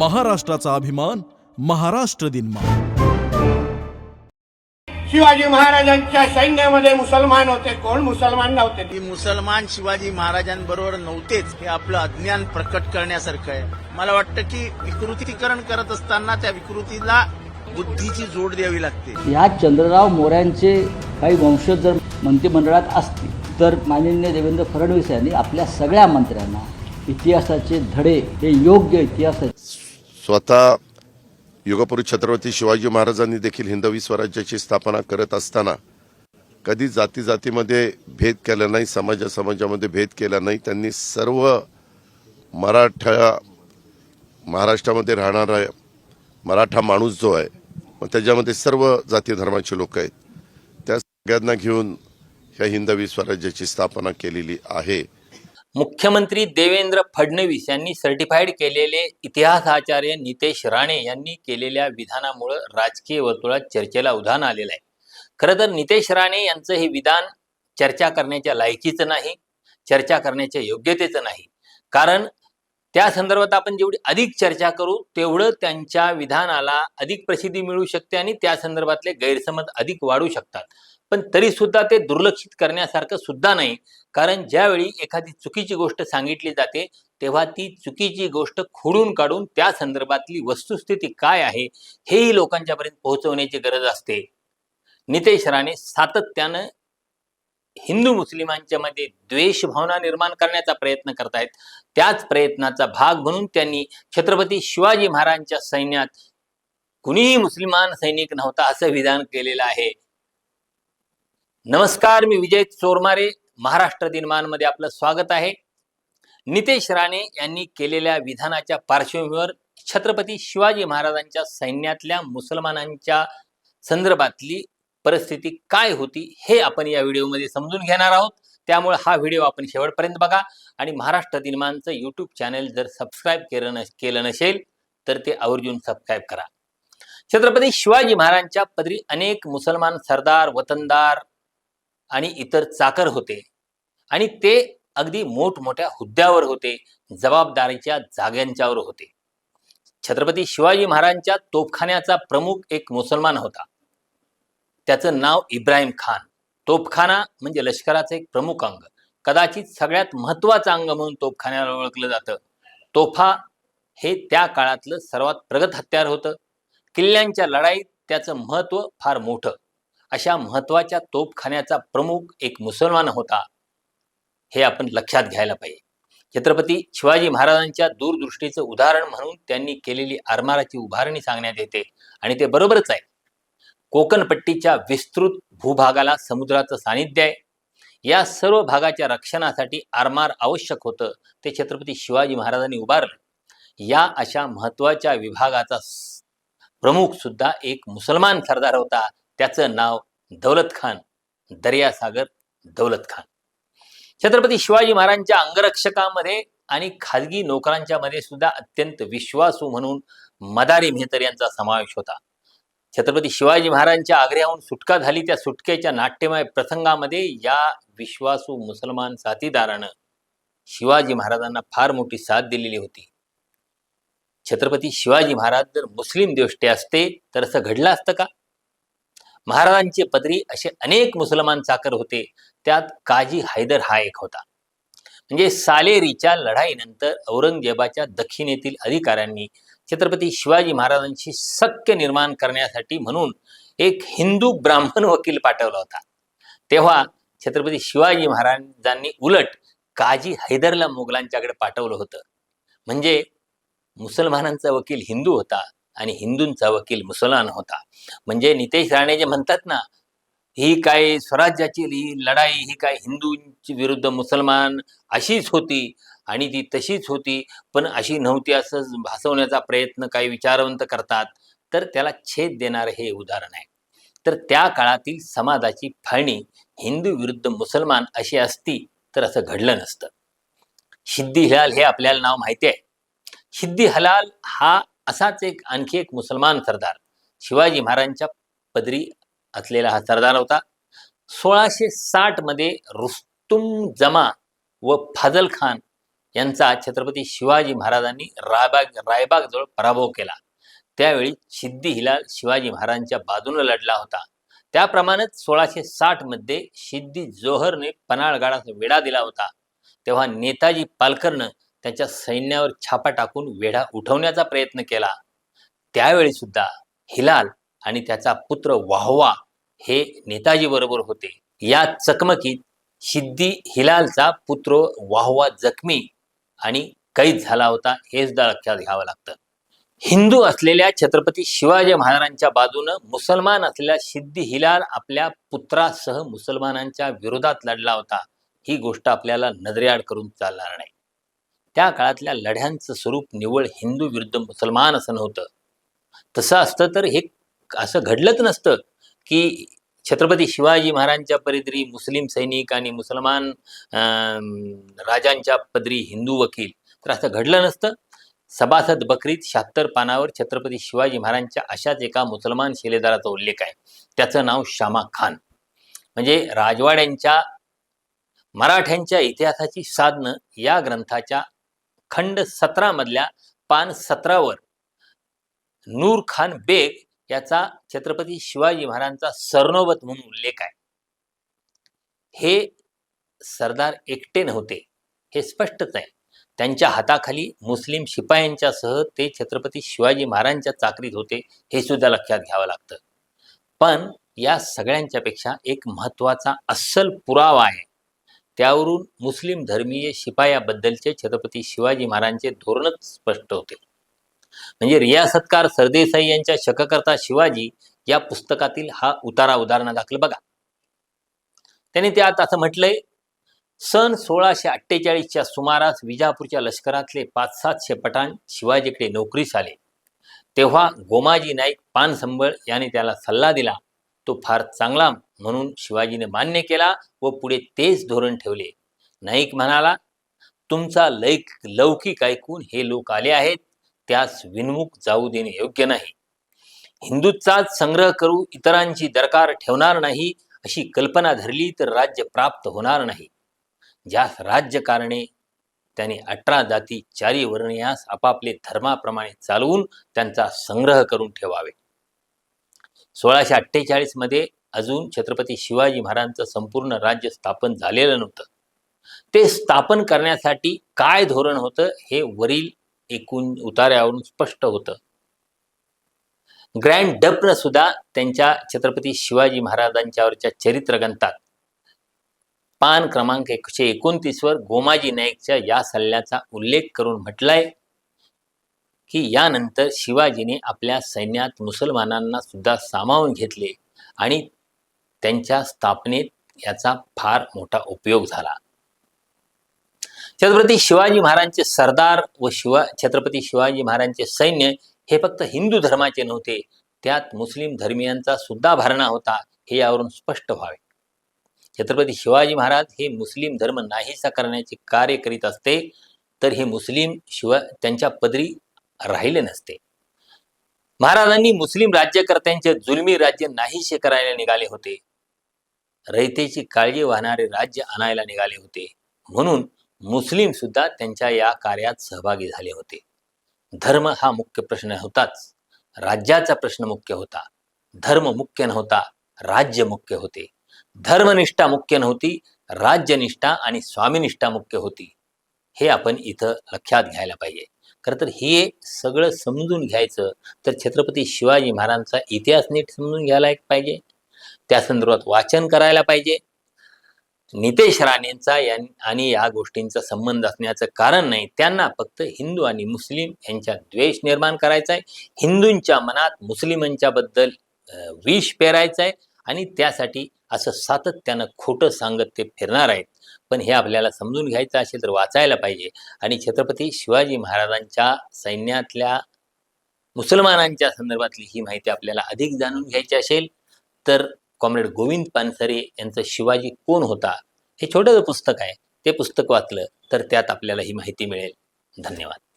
महाराष्ट्राचा अभिमान महाराष्ट्र दिनमा शिवाजी महाराजांच्या सैन्यामध्ये मुसलमान होते. कोण मुसलमान नव्हते? की मुसलमान शिवाजी महाराजांबरोबर नव्हतेच हे आपलं अज्ञान प्रकट करण्यासारखं आहे. मला वाटतं की विकृतीकरण करत असताना त्या विकृतीला बुद्धीची जोड द्यावी लागते. या चंद्रराव मोऱ्यांचे काही वंशज जर मंत्रिमंडळात असतील तर माननीय देवेंद्र फडणवीस यांनी आपल्या सगळ्या मंत्र्यांना इतिहासाचे धडे हे योग्य इतिहास स्वतः युगपुरुष छत्रपती शिवाजी महाराजांनी देखील हिंदवी स्वराज्याची स्थापना करत असताना कधी जाती जातीमध्ये भेद केला नाही समाजा समाजामध्ये भेद केला नाही त्यांनी सर्व मराठा महाराष्ट्रामध्ये राहणारा मराठा माणूस जो आहे मग त्याच्यामध्ये सर्व जाती धर्माचे लोक आहेत. त्या सगळ्यांना घेऊन ह्या हिंदवी स्वराज्याची स्थापना केलेली आहे. मुख्यमंत्री देवेंद्र फडणवीस यांनी सर्टिफाईड केलेले इतिहासाचार्य नितेश राणे यांनी केलेल्या विधानामुळं राजकीय वर्तुळात चर्चेला उधाण आलेलं आहे. खरं तर नितेश राणे यांचं हे विधान चर्चा करण्याच्या लायकीचं नाही चर्चा करण्याच्या योग्यतेचं नाही. कारण त्या संदर्भात आपण जेवढी अधिक चर्चा करू तेवढं त्यांच्या विधानाला अधिक प्रसिद्धी मिळू शकते आणि त्या संदर्भातले गैरसमज अधिक वाढू शकतात. पण तरी सुद्धा ते दुर्लक्षित करण्यासारखं सुद्धा नाही. कारण ज्यावेळी एखादी चुकीची गोष्ट सांगितली जाते तेव्हा ती चुकीची गोष्ट खोडून काढून त्या संदर्भातली वस्तुस्थिती काय आहे हेही लोकांच्यापर्यंत पोहोचवण्याची गरज असते. नितेश राणे सातत्यानं हिंदू मुस्लिमांच्या मध्ये द्वेष भावना निर्माण करण्याचा प्रयत्न करतायत. त्याच प्रयत्नाचा भाग म्हणून त्यांनी छत्रपती शिवाजी महाराजांच्या सैन्यात कुणीही मुस्लिमान सैनिक नव्हता असं विधान केलेलं आहे. नमस्कार मी विजय चोरमारे. महाराष्ट्र दिनमानमध्ये आपलं स्वागत आहे. नितेश राणे यांनी केलेल्या विधानाच्या पार्श्वभूमीवर छत्रपती शिवाजी महाराजांच्या सैन्यातल्या मुसलमानांच्या संदर्भातली परिस्थिती काय होती हे आपण या व्हिडिओमध्ये समजून घेणार आहोत. त्यामुळे हा व्हिडिओ आपण शेवटपर्यंत बघा. आणि महाराष्ट्र दिनमानचं यूट्यूब चॅनल जर सबस्क्राईब केलं न केलं नसेल तर ते आवर्जून सबस्क्राईब करा. छत्रपती शिवाजी महाराजांच्या पदरी अनेक मुसलमान सरदार वतनदार आणि इतर चाकर होते. आणि ते अगदी मोठमोठ्या हुद्द्यावर होते जबाबदारीच्या जाग्यांच्यावर होते. छत्रपती शिवाजी महाराजांच्या तोफखान्याचा प्रमुख एक मुसलमान होता. त्याचं नाव इब्राहिम खान. तोफखाना म्हणजे लष्कराचं एक प्रमुख अंग. कदाचित सगळ्यात महत्वाचं अंग म्हणून तोफखान्याला ओळखलं जातं. तोफा हे त्या काळातलं सर्वात प्रगत हत्यार होतं. किल्ल्यांच्या लढाईत त्याचं महत्त्व फार मोठं. अशा महत्त्वाच्या तोफखान्याचा प्रमुख एक मुसलमान होता. हे आपण लक्षात घ्यायला पाहिजे. छत्रपती शिवाजी महाराजांच्या दूरदृष्टीचं उदाहरण म्हणून त्यांनी केलेली आरमाराची उभारणी सांगण्यात येते. आणि ते बरोबरच आहे. कोकणपट्टीच्या विस्तृत भूभागाला समुद्राचं सानिध्य आहे. या सर्व भागाच्या रक्षणासाठी आरमार आवश्यक होतं ते छत्रपती शिवाजी महाराजांनी उभारलं. या अशा महत्त्वाच्या विभागाचा प्रमुखसुद्धा प्रमुख सुद्धा एक मुसलमान सरदार होता त्याचं नाव दौलत खान दर्यासागर दौलत खान. छत्रपती शिवाजी महाराजांच्या अंगरक्षकामध्ये आणि खाजगी नोकरांच्या मध्ये सुद्धा अत्यंत विश्वासू म्हणून मदारी मेहतर यांचा समावेश होता. छत्रपती शिवाजी महाराजांच्या आग्र्याहून सुटका झाली त्या सुटकेच्या नाट्यमय प्रसंगामध्ये या विश्वासू मुसलमान साथीदारानं शिवाजी महाराजांना फार मोठी साथ दिलेली होती. छत्रपती शिवाजी महाराज जर मुस्लिम देष्टे असते तर असं घडलं असतं का? महाराजांचे पदरी असे अनेक मुसलमान चाकर होते त्यात काजी हैदर हा एक होता. म्हणजे सालेरीच्या लढाईनंतर औरंगजेबाच्या दक्षिणेतील अधिकाऱ्यांनी छत्रपती शिवाजी महाराजांची सख्य निर्माण करण्यासाठी म्हणून एक हिंदू ब्राह्मण वकील पाठवला होता. तेव्हा छत्रपती शिवाजी महाराजांनी उलट काजी हैदरला मुघलांच्याकडे पाठवलं होतं. म्हणजे मुसलमानांचा वकील हिंदू होता आणि हिंदूंचा वकील मुसलमान होता. म्हणजे नितेश राणे जे म्हणतात ना ही काय स्वराज्याची ही लढाई ही काय हिंदूंची विरुद्ध मुसलमान अशीच होती. आणि ती तशीच होती. पण अशी नव्हती असं भासवण्याचा प्रयत्न काही विचारवंत करतात. तर त्याला छेद देणारं हे उदाहरण आहे. तर त्या काळातील समाजाची फाळणी हिंदू विरुद्ध मुसलमान अशी असती तर असं घडलं नसतं. शिद्दी हिलाल हे आपल्याला नाव माहिती आहे. शिद्दी हलाल हा असाच एक आणखी एक मुसलमान सरदार. शिवाजी महाराजांच्या पदरी असलेला हा सरदार होता. सोळाशे साठमध्ये रुस्तुम जमा व फाजल खान यांचा छत्रपती शिवाजी महाराजांनी रायबाग रायबागजवळ पराभव केला. त्यावेळी सिद्धी हिलाल शिवाजी महाराजांच्या बाजूने लढला होता. त्याप्रमाणेच सोळाशे साठमध्ये सिद्धी जोहरने पन्हाळगडाचा वेढा दिला होता. तेव्हा नेताजी पालकरनं त्याच्या सैन्यावर छापा टाकून वेढा उठवण्याचा प्रयत्न केला. त्यावेळी सुद्धा हिलाल आणि त्याचा पुत्र वाहवा हे नेताजी बरोबर होते. या चकमकीत सिद्धी हिलालचा पुत्र वाहवा जखमी आणि कैद झाला होता हे सुद्धा लक्षात घ्यावं लागतं. हिंदू असलेल्या छत्रपती शिवाजी महाराजांच्या बाजूनं मुसलमान असलेल्या सिद्धी हिलाल आपल्या पुत्रासह मुसलमानांच्या विरोधात लढला होता. ही गोष्ट आपल्याला नजरेआड करून चालणार नाही. त्या काळातल्या लढ्यांचं स्वरूप निव्वळ हिंदू विरुद्ध मुसलमान असं नव्हतं. तसं असतं तर हे असं घडलंच नसतं की छत्रपती शिवाजी महाराजांच्या पदरी मुस्लिम सैनिक आणि मुसलमान राजांच्या पदरी हिंदू वकील. तर असं घडलं नसतं. सभासद बकरीत शहात्तर पानावर छत्रपती शिवाजी महाराजांच्या अशाच एका मुसलमान शिलेदाराचा उल्लेख आहे. त्याचं नाव शामा खान. म्हणजे राजवाड्यांच्या मराठ्यांच्या इतिहासाची साधनं या ग्रंथाच्या खंड सतरामधल्या पान सतरावर नूर खान बेग याचा छत्रपती शिवाजी महाराजांचा सरनोबत म्हणून उल्लेख आहे. हे सरदार एकटे नव्हते हे स्पष्टच आहे. त्यांच्या हाताखाली मुस्लिम शिपायांच्या सह ते छत्रपती शिवाजी महाराजांच्या चाकरीत होते हे सुद्धा लक्षात घ्यावं लागतं. पण या सगळ्यांच्या पेक्षा एक महत्त्वाचा अस्सल पुरावा आहे. त्यावरून मुस्लिम धर्मीय शिपायाबद्दलचे छत्रपती शिवाजी महाराजांचे धोरणच स्पष्ट होते. म्हणजे रियासतकार सरदेसाई यांच्या शककर्ता शिवाजी या पुस्तकातील हा उतारा उदाहरणादाखल बघा. त्यांनी त्यात असं म्हटलंय सन सोळाशे अठ्ठेचाळीसच्या सुमारास विजापूरच्या लष्करातले पाच सातशे पठाण शिवाजीकडे नोकरीस आले. तेव्हा गोमाजी नाईक पानसंबळ यांनी त्याला सल्ला दिला. तो फार चांगला म्हणून शिवाजीने मान्य केला व पुढे तेच धोरण ठेवले. नाईक म्हणाला तुमचा लैक लौकिक ऐकून हे लोक आले आहेत. त्यास विनमुख जाऊ देणे योग्य नाही. हिंदूचाच संग्रह करू इतरांची दरकार ठेवणार नाही अशी कल्पना धरली तर राज्य प्राप्त होणार नाही. ज्यास राज्यकारणे त्याने अठरा जाती चारी वर्णीयास आपापले धर्माप्रमाणे चालवून त्यांचा संग्रह करून ठेवावे. सोळाशे अठ्ठेचाळीसमध्ये अजून छत्रपती शिवाजी महाराजांचं संपूर्ण राज्य स्थापन झालेलं नव्हतं. ते स्थापन करण्यासाठी काय धोरण होतं हे वरील एकूण उतार्यावरून स्पष्ट होतं. ग्रँड डपनं सुद्धा त्यांच्या छत्रपती शिवाजी महाराजांच्यावरच्या चरित्र ग्रंथात. पान क्रमांक एकशे एकोणतीसवर गोमाजी नाईकच्या या सल्ल्याचा उल्लेख करून म्हटलाय की यानंतर शिवाजीने आपल्या सैन्यात मुसलमानांना सुद्धा सामावून घेतले आणि त्यांच्या स्थापनेत याचा फार मोठा उपयोग झाला. छत्रपती शिवाजी महाराजांचे सरदार व शिवा छत्रपती शिवाजी महाराजांचे सैन्य हे फक्त हिंदू धर्माचे नव्हते. त्यात मुस्लिम धर्मियांचा सुद्धा भरणा होता हे यावरून स्पष्ट व्हावे. छत्रपती शिवाजी महाराज हे मुस्लिम धर्म नाहीसा करण्याचे कार्य करीत असते तर हे मुस्लिम शिवा त्यांच्या पदरी राहिले नसते. महाराजांनी मुस्लिम राज्यकर्त्यांचे जुलमी राज्य नाहीसे करायला निघाले होते. रयतेची काळजी वाहणारे राज्य आणायला निघाले होते. म्हणून मुस्लिम सुद्धा त्यांच्या या कार्यात सहभागी झाले होते. धर्म हा मुख्य प्रश्न होताच. राज्याचा प्रश्न मुख्य होता. धर्म मुख्य नव्हता राज्य मुख्य होते. धर्मनिष्ठा मुख्य नव्हती राज्यनिष्ठा आणि स्वामीनिष्ठा मुख्य होती. हे आपण इथं लक्षात घ्यायला पाहिजे. खरं तर हे सगळं समजून घ्यायचं तर छत्रपती शिवाजी महाराजांचा इतिहास नीट समजून घ्यायला एक पाहिजे. त्या संदर्भात वाचन करायला पाहिजे. नितेश राणेंचा यां- आणि या गोष्टींचा संबंध असण्याचं कारण नाही. त्यांना फक्त हिंदू आणि मुस्लिम यांच्यात द्वेष निर्माण करायचा आहे हिंदूंच्या मनात मुस्लिमांच्या बद्दल विष पेरायचं आहे आणि त्यासाठी असं सातत्यानं खोटं सांगत ते फिरणार आहेत. पण हे आपल्याला समजून घ्यायचं असेल तर वाचायला पाहिजे. आणि छत्रपती शिवाजी महाराजांच्या सैन्यातल्या मुसलमानांच्या संदर्भातली ही माहिती आपल्याला अधिक जाणून घ्यायची असेल तर कॉम्रेड गोविंद पानसरे यांचं शिवाजी कोण होता हे छोटंसं पुस्तक आहे. ते पुस्तक वाचलं तर त्यात आपल्याला ही माहिती मिळेल. धन्यवाद.